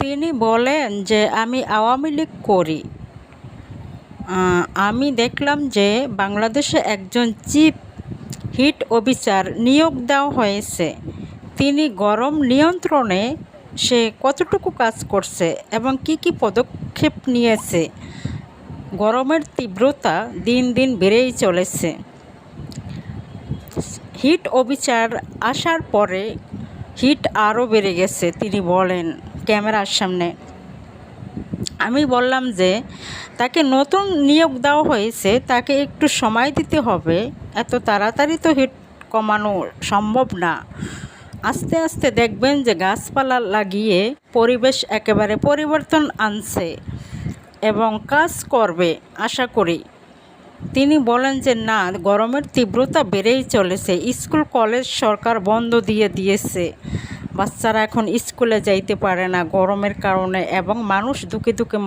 তিনি বলেন যে, আমি আওয়ামী লীগ করি। আমি দেখলাম যে, বাংলাদেশে একজন চিফ হিট অফিসার নিয়োগ দেওয়া হয়েছে। তিনি গরম নিয়ন্ত্রণে সে কতটুকু কাজ করছে এবং কি কি পদক্ষেপ নিয়েছে, গরমের তীব্রতা দিন দিন বেড়েই চলেছে। হিট অফিসার আসার পরে হিট আরও বেড়ে গেছে, তিনি বলেন। ক্যামেরার সামনে। আমি বললাম যে, তাকে নতুন নিয়োগ দেওয়া হয়েছে, তাকে একটু সময় দিতে হবে। এত তাড়াতাড়ি তো হিট কমানো সম্ভব না। আস্তে আস্তে দেখবেন যে গাছপালা লাগিয়ে পরিবেশ একেবারে পরিবর্তন আনছে এবং কাজ করবে, আশা করি। তিনি বলেন যে, না, গরমের তীব্রতা বেড়েই চলেছে। স্কুল, কলেজ, সরকার বন্ধ দিয়ে দিয়েছে। বাচ্চারা এখন স্কুলে যাইতে পারে না গরমের কারণে এবং মানুষ দুঃখে দুকে